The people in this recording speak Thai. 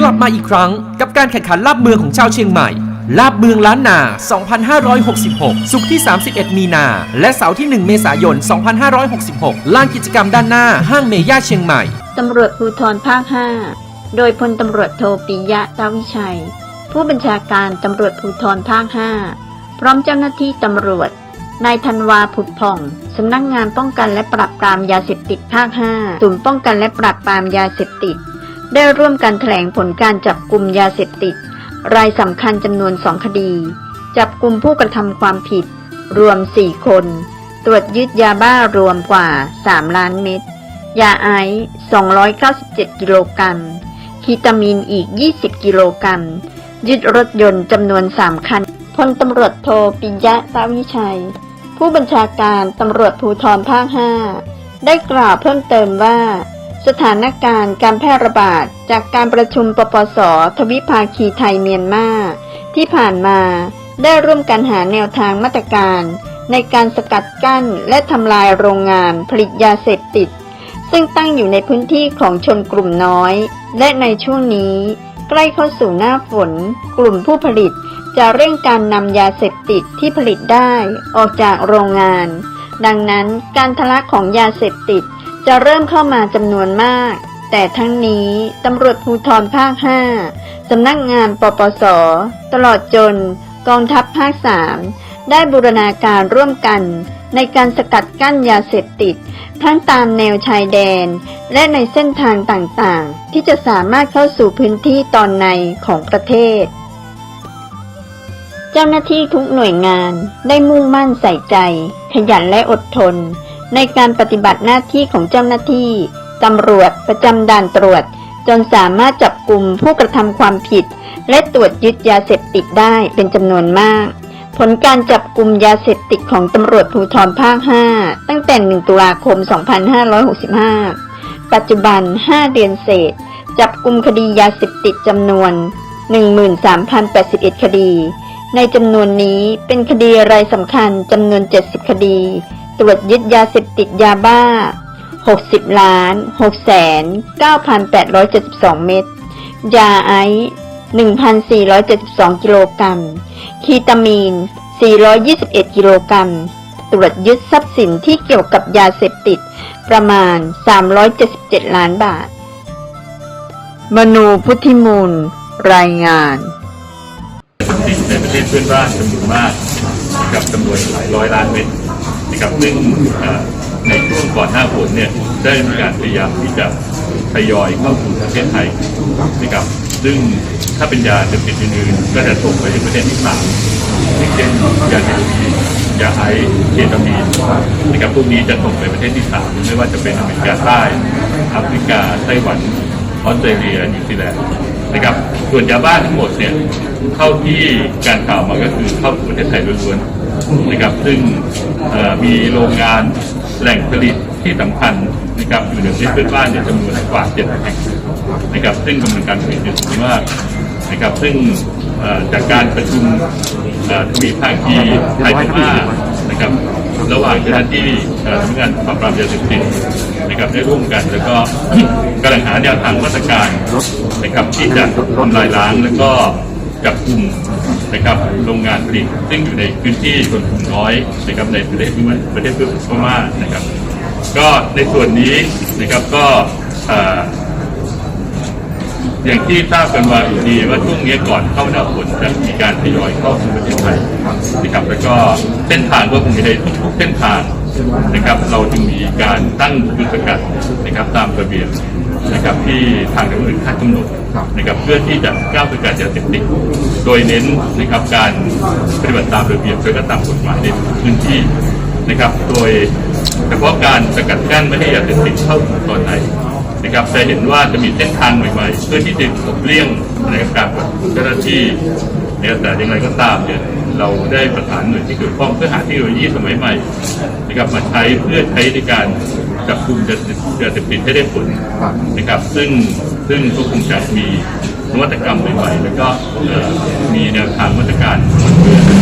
กลับมาอีกครั้งกับการแข่งขันลาบเมืองของชาวเชียงใหม่ ลาบเมืองล้านนา 2566 สุขที่ 31 มีนา และเสาร์ที่ 1 เมษายน 2566 ลานกิจกรรมด้านหน้าห้างเมย่าเชียงใหม่ ตำรวจภูธรภาค 5 โดยพลตำรวจโทปิยะตาวิชัย ผู้บัญชาการตำรวจภูธรภาค 5 พร้อมเจ้าหน้าที่ตำรวจ นายธันวาผุดผ่อง สำนักงานป้องกันและปราบปรามยาเสพติดภาค 5 ศูนย์ป้องกันและปราบปรามยาเสพติด ได้ร่วมกันแถลงผลการจับกลุ่มยาเสพติด รายสำคัญจำนวนสองคดี จับกลุ่มผู้กระทำความผิด รวม 4 คน ตรวจยึดยาบ้ารวมกว่า 3 ล้านเม็ด ยาไอซ์297 กิโลกรัมคีตามีนอีก 20 กิโลกรัม ยึดรถยนต์จำนวน 3 คัน พลตำรวจโทปิยะตาวิชัย ผู้บัญชาการตำรวจภูธรภาค 5 ได้กล่าวเพิ่มเติมว่า สถานการณ์การแพร่ระบาดจากการประชุมปปส ทวิภาคีไทยเมียนมาที่ผ่านมาได้ร่วมกันหาแนวทางมาตรการ ในการสกัดกั้นและทำลายโรงงานผลิตยาเสพติด ซึ่งตั้งอยู่ในพื้นที่ของชนกลุ่มน้อย และในช่วงนี้ใกล้เข้าสู่หน้าฝน กลุ่มผู้ผลิตจะเร่งการนำยาเสพติดที่ผลิตได้ออกจากโรงงาน ดังนั้นการทะลักของยาเสพติด จะเริ่มเข้ามาจำนวนมาก แต่ทั้งนี้ตำรวจภูธรภาค 5 สำนักงานปปส ตลอดจน กองทัพภาค 3 ได้บูรณาการร่วมกัน ในการสกัดกั้นยาเสพติด ทั้งตามแนวชายแดน และในเส้นทางต่างๆ ที่จะสามารถเข้าสู่พื้นที่ตอนในของประเทศเจ้าหน้าที่ทุกหน่วยงานได้มุ่งมั่นใส่ใจ ขยันและอดทน ในการปฏิบัติหน้าที่ของเจ้าหน้าที่ตำรวจประจำด่านตรวจ จนสามารถจับกลุ่มผู้กระทำความผิด และตรวจยึดยาเสพติดได้เป็นจำนวนมาก ผลการจับกลุ่มยาเสพติดของตำรวจภูธรภาค 5 ตั้งแต่ 1 ตุลาคม 2565 ปัจจุบัน 5 เดือนเศษ จับกลุ่มคดียาเสพติดจำนวน 13,081 คดี ในจำนวนนี้เป็นคดีรายสำคัญจำนวน 70 คดี ตรวจยึดยาเสพติดยาบ้า 60ล้าน6แสน9,872 เม็ด ยาไอซ์1,472 กิโลกรัม คีตามีน 421 กิโลกรัม ตรวจยึดทรัพย์สินที่เกี่ยวกับยาเสพติด ประมาณ 377 ล้านบาท มนูพุทธิมูล รายงานติดในประเทศเพื่อนบ้านจำนวนมากนะครับจำนวนหลายร้อยล้านเม็ด นะครับซึ่งในช่วงก่อนหน้าฝนเนี่ยได้มีการพยายามที่จะทยอยเข้าสู่ประเทศไทยนะครับซึ่งถ้าเป็นยาเสพติดอื่นๆก็จะส่งไปยังประเทศที่สามที่เช่นยาเฮโรอีนยาไอซ์เคตามีนนะครับพวกนี้จะส่งไปประเทศที่สามไม่ว่าจะเป็นอเมริกาใต้แอฟริกาไต้หวันออสเตรเลียนิวซีแลนด์นะครับส่วนยาบ้าทั้งหมดเนี่ยเข้าที่การข่าวมาก็คือเข้าสู่ประเทศไทยล้วนๆ นะครับซึ่งมีโรงงานแหล่งผลิตที่สำคัญนะครับอยู่ในประเทศเพื่อนบ้านเนี่จำนวนกว่าเจ็ดแห่งนะครับซึ่งกำลังการผลิตอยู่สูงมากนะครับซึ่งจากการประชุมทวีภาคีไทยพม่านะครับระหว่างเจ้าหน้าที่สำนักงานปราบปรามยาเสพติดนะครับได้ร่วมกัน แล้วก็กำลังหาแนวทางมาตรการนะครับที่จะทำลายล้างแล้วก็ จับกลุ่มนะครับโรงงานผลิตซึ่งอยู่ในพื้นที่ชนกลุ่มน้อยนะครับในประเทศประเทศเพื่อนพม่านะครับ ก็ในส่วนนี้นะครับก็ออย่างที่ทราบกันว่าอยู่ดีว่าช่วงนี้ก่อนเข้าหน้าฝนจะมีการทยอยเข้าสู่ประเทศไทยนะครับแล้วก็เส้นทางก็คงไม่ได้ทุกเส้นทางนะครับ เราจึงมีการตั้งจุดสกัดนะครับตามระเบียบ นะครับที่ทางตำรวจคาดกำหนดนะครับเพื่อที่จะก้าวสกัดยาเสพติดโดยเน้นนะครับการปฏิบัติตามระเบียบและก็ตามกฎหมายในพื้นที่นะครับ โดยเฉพาะการสกัดกั้นไม่ให้ยาเสพติดเข้าสู่ตอนในนะครับจะเห็นว่าจะมีเส้นทางใหม่ๆ เพื่อที่จะหลบเลี่ยงนะครับการปฏิบัติเจ้าหน้าที่เนี่ยแต่อย่างไรก็ตามเนี่ยเราได้ประสานหน่วยที่เกี่ยวข้องเพื่อหาเทคโนโลยีสมัยใหม่นะครับมาใช้เพื่อใช้ในการ จับกลุ่มยาเสพติดให้ได้ผลนะครับ ซึ่งซึ่งก็คงจะมีนวัตกรรมใหม่ๆแล้วก็มีแนวทางมาตรการเพื่อ